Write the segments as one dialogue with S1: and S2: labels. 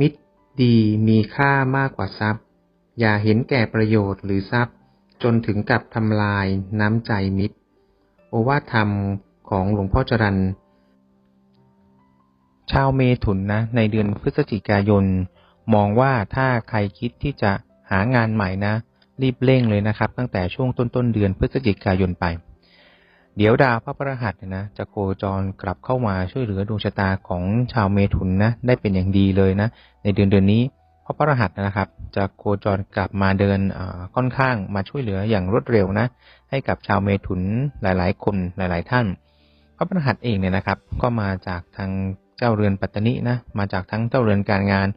S1: มิตรดีมีค่ามากกว่าทรัพย์ อย่าเห็นแก่ประโยชน์หรือทรัพย์ จนถึงกับทำลายน้ำใจมิตร โอวาทธรรมของหลวงพ่อจรันชาวเมถุนนะ ในเดือนพฤศจิกายน มองว่าถ้าใครคิดที่จะหางานใหม่นะ รีบเร่งเลยนะครับ ตั้งแต่ช่วงต้นต้นเดือนพฤศจิกายนไป เดี๋ยวดาวพระพฤหัสเนี่ยนะ จะโคจรกลับเข้ามาช่วยเหลือดวงชะตาของชาวเมถุนนะ ได้เป็นอย่างดีเลยนะ ในเดือนเดือนนี้พระพฤหัสนะครับ จะโคจรกลับมาเดินค่อนข้างมาช่วยเหลืออย่างรวดเร็วนะ ให้กับชาวเมถุนหลาย ๆ คนหลาย ๆ ท่าน พระพฤหัสเองเนี่ยนะครับ ก็มาจากทางเจ้าเรือนปัตตนินะ มาจากทั้งเจ้าเรือนการงาน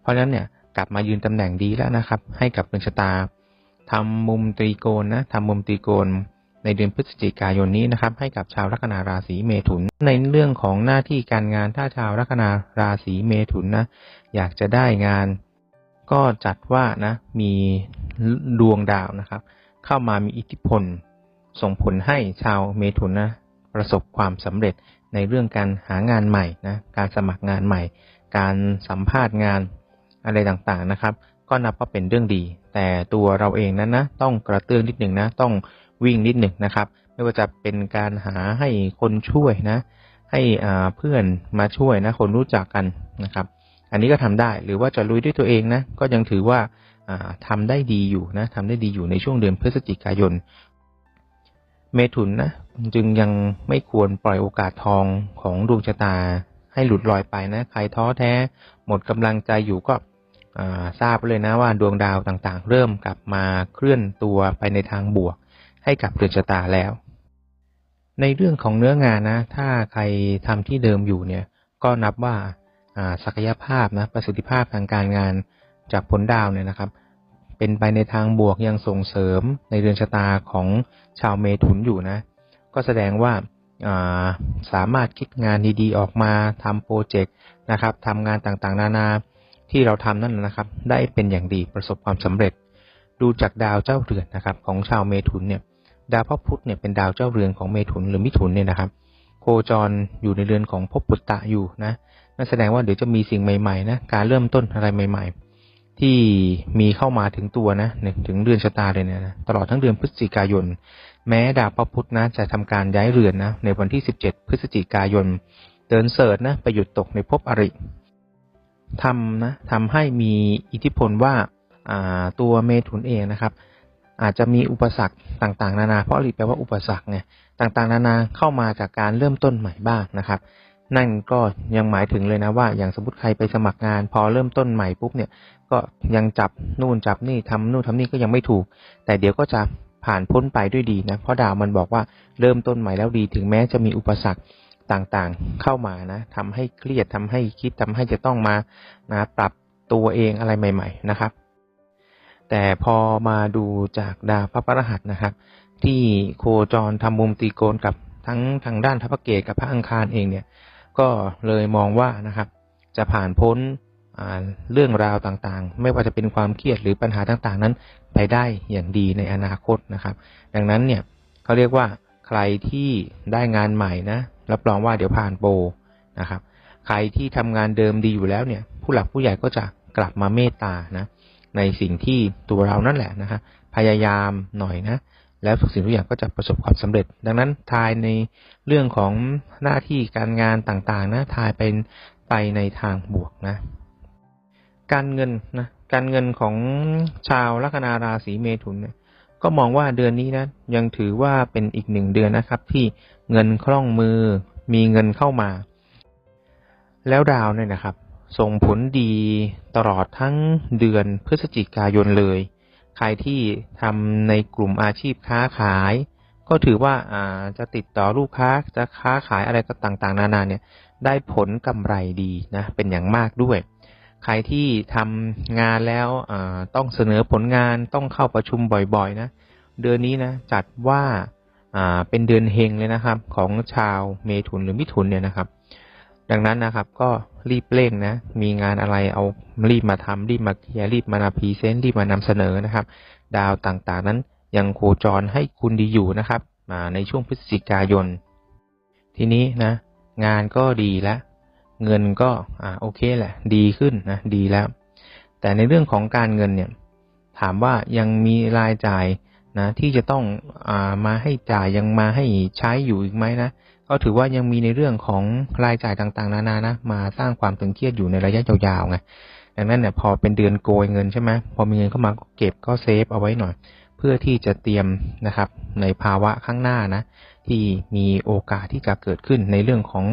S1: เพราะฉะนั้นเนี่ยกลับมายืนตำแหน่งดีแล้วนะครับ ให้กับดวงชะตาทำมุมตรีโกณนะทำมุมตรีโกณ ในเดือนพฤศจิกายนนี้นะครับให้กับชาวลัคนาราศีเมถุน ในเรื่องของหน้าที่การงานถ้าชาวลัคนาราศีเมถุนนะอยากจะได้งาน ก็จัดว่านะมีดวงดาวนะครับ เข้ามามีอิทธิพล ส่งผลให้ชาวเมถุนนะประสบความสำเร็จในเรื่องการหางานใหม่นะการสมัครงานใหม่ การสัมภาษณ์งานอะไรต่างๆนะครับ ก็นับว่าเป็นเรื่องดี แต่ตัวเราเองนั้นนะต้องกระเตื้องนิดหนึ่งนะต้อง วิ่งนิดหนึ่งนะครับ ไม่ว่าจะเป็นการหาให้คนช่วยนะ ให้เพื่อนมาช่วยนะ คนรู้จักกันนะครับ อันนี้ก็ทำได้หรือว่าจะลุยด้วยตัวเองนะ ก็ยังถือว่าทำได้ดีอยู่นะทำได้ดีอยู่ในช่วงเดือนพฤศจิกายน เมถุนนะจึงยังไม่ควรปล่อยโอกาสทองของดวงชะตาให้หลุดลอยไปนะ ใครท้อแท้ หมดกำลังใจอยู่ก็ทราบเลยนะว่าดวงดาวต่างๆ เริ่มกลับมาเคลื่อนตัวไปในทางบวก ให้กับเรือนชะตาแล้ว ในเรื่องของเนื้องานนะ ถ้าใครทำที่เดิมอยู่เนี่ย ก็นับว่าศักยภาพนะประสิทธิภาพทางการงานจากผลดาวเนี่ยนะครับ เป็นไปในทางบวกยังส่งเสริมในเรือนชะตาของชาวเมถุนอยู่นะ ก็แสดงว่าสามารถคิดงานดีๆออกมาทำโปรเจกต์นะครับทำงานต่างๆ นานาที่เราทำนั่นนะครับ ได้เป็นอย่างดีประสบความสำเร็จ ดูจากดาวเจ้าเรือนนะครับ ของชาวเมถุนเนี่ย ดาวพระพุธเนี่ยเป็นดาวเจ้าเรือนของเมถุนหรือมิถุนเนี่ยนะครับ โคจรอยู่ในเรือนของภพปุตตะอยู่นะนั่นแสดงว่าเดี๋ยวจะมีสิ่งใหม่ๆนะการเริ่มต้นอะไรใหม่ ๆ ที่มีเข้ามาถึงตัวนะถึงเดือนชะตาเลยเนี่ยนะตลอดทั้งเดือนพฤศจิกายน แม้ดาวพระพุธนะจะทำการย้ายเรือนนะในวันที่ 17 พฤศจิกายนเดินเสิร์ชนะไปหยุดตกในภพอริทำนะทำให้มีอิทธิพลว่าตัวเมถุนเองนะครับ อาจจะมีอุปสรรคต่างๆ นานา เพราะอริแปลว่าอุปสรรคไงต่างๆ นานาเข้ามาจากการเริ่มต้นใหม่บ้างนะครับ นั่นก็ยังหมายถึงเลยนะว่า อย่างสมมติใครไปสมัครงาน พอเริ่มต้นใหม่ปุ๊บเนี่ย ก็ยังจับนู่นจับนี่ทำนู่นทำนี่ก็ยังไม่ถูก แต่เดี๋ยวก็จะผ่านพ้นไปด้วยดีนะเพราะดาวมันบอกว่าเริ่มต้นใหม่แล้วดี ถึงแม้จะมีอุปสรรคต่างๆเข้ามานะทำให้เครียดทำให้คิดทำให้จะต้องมานะปรับตัวเองอะไรใหม่ ๆ นะครับ แต่พอมาดูจากดาวพระพรหัสนะครับ ที่โคจรทำมุมตีโกนกับทั้งทางด้านทัพเกตกับพระอังคารเองเนี่ย ก็เลยมองว่านะครับ จะผ่านพ้นเรื่องราวต่างๆ ไม่ว่าจะเป็นความเครียดหรือปัญหาต่างๆ นั้นไปได้อย่างดีในอนาคตนะครับ ดังนั้นเนี่ยเขาเรียกว่าใครที่ได้งานใหม่นะรับรองว่าเดี๋ยวผ่านโปรนะครับ ใครที่ทำงานเดิมดีอยู่แล้วเนี่ย ผู้หลักผู้ใหญ่ก็จะกลับมาเมตตานะ ในสิ่งที่ตัวเรานั่นแหละนะฮะพยายามหน่อยนะ แล้วทุกสิ่งทุกอย่างก็จะประสบความสำเร็จ ดังนั้นทายในเรื่องของหน้าที่การงานต่างๆนะทายเป็นไปในทางบวกนะ การเงินนะการเงินของชาวลัคนาราศีเมถุนเนี่ยก็มองว่าเดือนนี้นะยังถือว่าเป็นอีกหนึ่งเดือนนะครับ ที่เงินคล่องมือมีเงินเข้ามา แล้วดาวเนี่ยนะครับ ส่งผลดีตลอดทั้งเดือนพฤศจิกายนเลย ใครที่ทำในกลุ่มอาชีพค้าขาย ก็ถือว่าอาจะติดต่อลูกค้าจะค้าขายอะไรก็ต่างๆ นานาเนี่ย ได้ผลกำไรดีนะเป็นอย่างมากด้วย ใครที่ทำงานแล้วต้องเสนอผลงานต้องเข้าประชุมบ่อยๆนะเดือนนี้นะจัดว่าเป็นเดือนเฮงเลยนะครับ ของชาวเมถุนหรือมิถุนเนี่ยนะครับ ดังนั้นนะครับ ก็รีบเร่งนะ มีงานอะไรเอารีบมาทำรีบมาเคลียร์รีบมานาพรีเซนต์รีบมานำเสนอนะครับ ดาวต่างๆนั้นยังโคจรให้คุณดีอยู่นะครับ มาในช่วงพฤศจิกายน ทีนี้นะ งานก็ดีแล้วเงินก็อ่าโอเคแหละ ดีขึ้นนะดีแล้ว แต่ในเรื่องของการเงินเนี่ย ถามว่ายังมีรายจ่าย นะที่จะต้องอามาให้จ่ายยังมาให้ใช้อยู่อีกไหมนะก็ถือว่ายังมีในเรื่องของรายจ่ายต่างๆ นานานะมาสร้างความตึงเครียดอยู่ในระยะยาวๆไงดังนั้นเนี่ยพอเป็นเดือนโกยเงินใช่ไหมพอมีเงินเข้ามาก็เก็บก็เซฟเอาไว้หน่อย เพื่อที่จะเตรียมนะครับ ในภาวะข้างหน้านะ ที่มีโอกาสที่จะเกิดขึ้นในเรื่องของ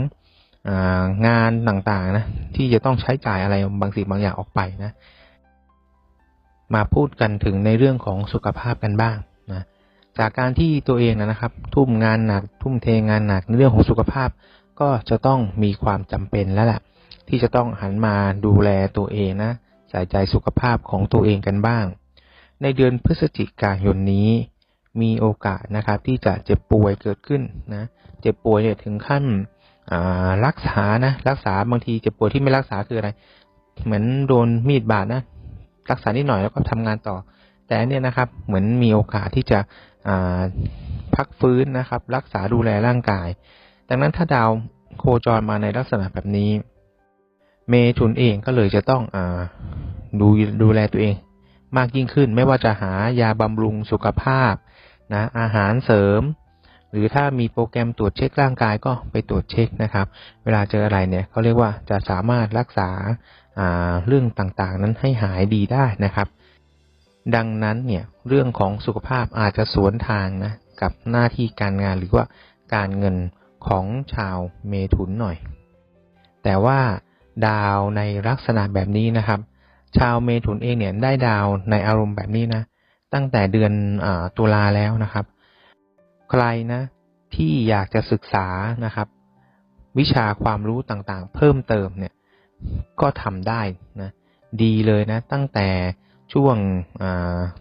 S1: งานต่างๆนะที่จะต้องใช้จ่ายอะไรบางสิ่งบางอย่างออกไปนะ มาพูดกันถึงในเรื่องของสุขภาพกันบ้าง จากการที่ตัวเองนะครับ ทุ่มงานหนัก ทุ่มเทงานหนักในเรื่องของสุขภาพ ก็จะต้องมีความจำเป็นแล้วแหละที่จะต้องหันมาดูแลตัวเองนะใส่ใจสุขภาพของตัวเองกันบ้าง ในเดือนพฤศจิกายนนี้ มีโอกาสนะครับ ที่จะเจ็บป่วยเกิดขึ้นนะเจ็บป่วยเนี่ยถึงขั้นรักษานะรักษาบางทีเจ็บป่วยที่ไม่รักษาคืออะไร เหมือนโดนมีดบาดนะรักษานิดหน่อยแล้วก็ทำงานต่อ แต่เนี่ยนะครับเหมือนมีโอกาสที่จะพักฟื้นนะครับ รักษาดูแลร่างกาย ดังนั้นถ้าดาวโคจรมาในลักษณะแบบนี้ เมทุนเองก็เลยจะต้องอดูดูแลตัวเอง มากยิ่งขึ้นไม่ว่าจะหายาบำรุงสุขภาพนะอาหารเสริม หรือถ้ามีโปรแกรมตรวจเช็คร่างกายก็ไปตรวจเช็คนะครับ เวลาเจออะไรเนี่ยเขาเรียกว่าจะสามารถรักษาเรื่องต่างๆ นั้นให้หายดีได้นะครับ ดังนั้นเนี่ยเรื่องของสุขภาพอาจจะสวนทางนะกับหน้าที่การงานหรือว่าการเงินของชาวเมถุนหน่อย แต่ว่าดาวในลักษณะแบบนี้นะครับ ชาวเมถุนเองเนี่ยได้ดาวในอารมณ์แบบนี้นะ ตั้งแต่เดือนอตุลาแล้วนะครับ ใครนะที่อยากจะศึกษานะครับ วิชาความรู้ต่างๆ เพิ่มเติมเนี่ยก็ทำได้นะดีเลยนะ ตั้งแต่ ช่วง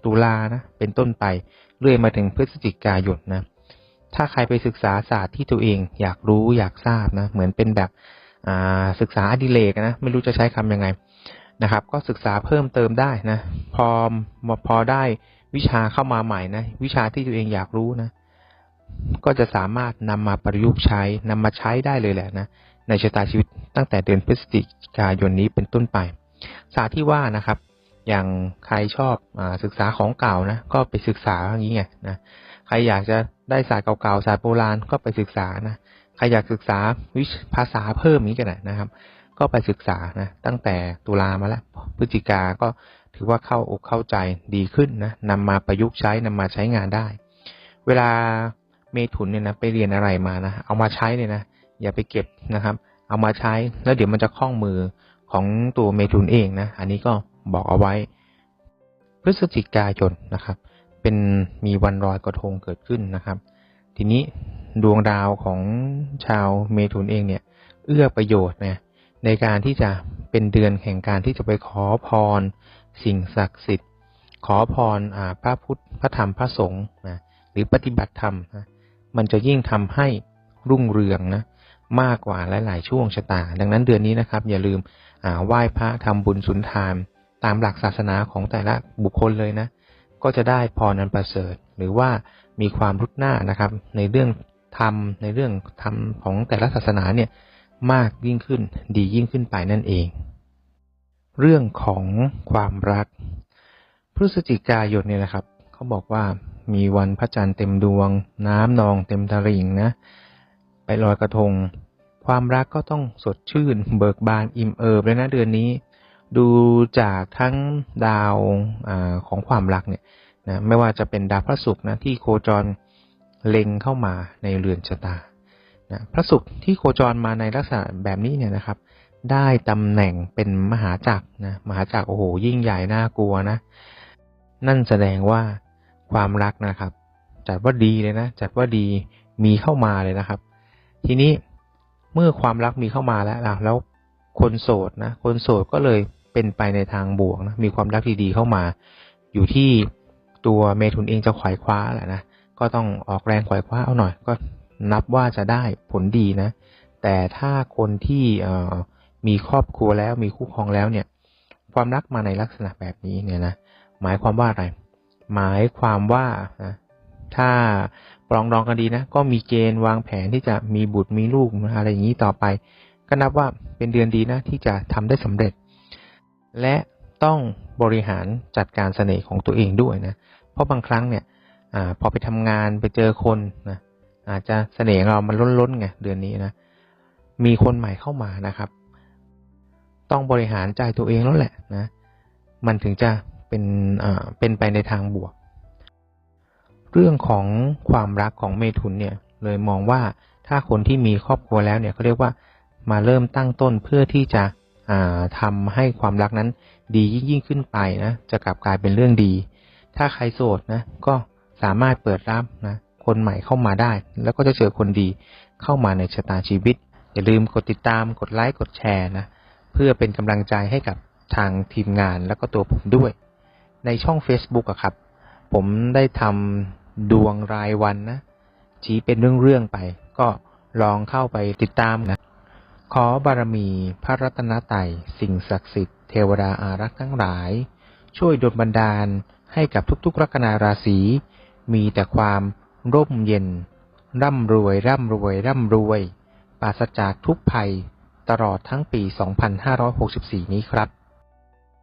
S1: ตุลานะเป็นต้นไปเรื่อยมาถึงพฤศจิกายนนะถ้าใครไปศึกษาศาสตร์ที่ตัวเองอยากรู้อยากทราบนะเหมือนเป็นแบบศึกษาอดิเรกนะไม่รู้จะใช้คำยังไงนะครับ ก็ศึกษาเพิ่มเติมได้นะพอพอได้วิชาเข้ามาใหม่นะวิชาที่ตัวเองอยากรู้นะ ก็จะสามารถนำมาประยุกต์ใช้นำมาใช้ได้เลยแหละนะในชะตาชีวิตตั้งแต่เดือนพฤศจิกายนนี้เป็นต้นไป ศาสตร์ที่ว่านะครับ อย่างใครชอบอศึกษาของเก่านะก็ไปศึกษาอย่างนี้ไงนะใครอยากจะได้ศาสตร์เก่าๆศาสตร์โบราณก็ไปศึกษานะใครอยากศึกษาวิชภาษาเพิ่มนี้กันนะครับ ก็ไปศึกษานะตั้งแต่ตุลามาแล้วพฤศจิกาก็ถือว่าเข้าอกเข้าใจดีขึ้นนะนำมาประยุกต์ใช้นำมาใช้งานได้ เวลาเมถุนเนี่ยนะไปเรียนอะไรมานะเอามาใช้เนี่ยนะอย่าไปเก็บนะครับ เอามาใช้แล้วเดี๋ยวมันจะคล้องมือของตัวเมถุนเองนะ อันนี้ก็ บอกเอาไว้ พฤศจิกายนนะครับ เป็นมีวันรอยกระทงเกิดขึ้นนะครับ ทีนี้ดวงดาวของชาวเมถุนเองเนี่ย เอื้อประโยชน์นะในการที่จะเป็นเดือนแห่งการที่จะไปขอพร สิ่งศักดิ์สิทธิ์ ขอพรอ่าพระพุทธพระธรรมพระสงฆ์นะหรือปฏิบัติธรรมนะมันจะยิ่งทำให้รุ่งเรืองนะมากกว่าหลาย ๆ ช่วงชะตา ดังนั้นเดือนนี้นะครับ อย่าลืมไหว้พระทำบุญสุนทาน ตามหลักศาสนาของแต่ละบุคคลเลยนะ ก็จะได้พรนันประเสริฐ หรือว่ามีความรุดหน้านะครับ ในเรื่องธรรมในเรื่องธรรมของแต่ละศาสนาเนี่ยมากยิ่งขึ้นดียิ่งขึ้นไปนั่นเอง เรื่องของความรัก พฤศจิกายนเนี่ยนะครับเขาบอกว่ามีวันพระจันทร์เต็มดวง น้ำนองเต็มตลิ่งนะ ไปลอยกระทง ความรักก็ต้องสดชื่น เบิกบานอิ่มเอิบเลยนะเดือนนี้ ดูจากทั้งดาวอของความรักเนี่ยนะไม่ว่าจะเป็นดาวพระศุกร์นะที่โคจรเล็งเข้ามาในเรือนชะตานะพระศุกร์ที่โคจรมาในลักษณะแบบนี้เนี่ยนะครับ ได้ตำแหน่งเป็นมหาจักรนะมหาจักรโอ้โหยิ่งใหญ่น่ากลัวนะ นั่นแสดงว่าความรักนะครับ จัดว่าดีเลยนะจัดว่าดีมีเข้ามาเลยนะครับ ทีนี้เมื่อความรักมีเข้ามาแล้วแล้วคนโสดนะคนโสดก็เลย เป็นไปในทางบวกนะมีความรักดีๆเข้ามา อยู่ที่ตัวเมทุนเองจะขวายคว้าแหละนะก็ต้องออกแรงขวายคว้าเอาหน่อย ก็นับว่าจะได้ผลดีนะ แต่ถ้าคนที่มีครอบครัวแล้วมีคู่ครองแล้วเนี่ย ความรักมาในลักษณะแบบนี้เนี่ยนะหมายความว่าอะไร หมายความว่านะถ้าปรองดองกันดีนะ ก็มีเกณฑ์วางแผนที่จะมีบุตรมีลูกอะไรอย่างนี้ต่อไป ก็นับว่าเป็นเดือนดีนะที่จะทำได้สำเร็จ และต้องบริหารจัดการเสน่ห์ของตัวเองด้วยนะ เพราะบางครั้งเนี่ยอพอไปทำงานไปเจอคนนะอาจจะเสน่ห์เรามันล้นๆไงเดือนนี้นะมีคนใหม่เข้ามานะครับ ต้องบริหารใจตัวเองแล้วแหละนะ มันถึงจะเป็นเป็นไปในทางบวก เรื่องของความรักของเมถุนเนี่ย เลยมองว่าถ้าคนที่มีครอบครัวแล้วเนี่ยเขาเรียกว่ามาเริ่มตั้งต้นเพื่อที่จะ อ่าทำให้ความรักนั้นดียิ่งยิ่งขึ้นไปนะจะกลับกลายเป็นเรื่องดี ถ้าใครโสดนะก็สามารถเปิดรับนะคนใหม่เข้ามาได้ แล้วก็จะเจอคนดีเข้ามาในชะตาชีวิต อย่าลืมกดติดตามกดไลค์กดแชร์นะเพื่อเป็นกำลังใจให้กับทางทีมงานแล้วก็ตัวผมด้วย ในช่อง Facebook อะครับ ผมได้ทำดวงรายวันนะชี้เป็นเรื่องๆไป ก็ลองเข้าไปติดตามนะ ขอบารมีพระรัตนตรัยสิ่งศักดิ์สิทธิ์เทวดาอารักษ์ทั้งหลาย ช่วยดลบันดาลให้กับทุกๆ ลัคนาราศี มีแต่ความร่มเย็น ร่ำรวย ร่ำรวย ร่ำรวย ปราศจากทุกภัย ตลอดทั้งปี 2564 นี้ครับ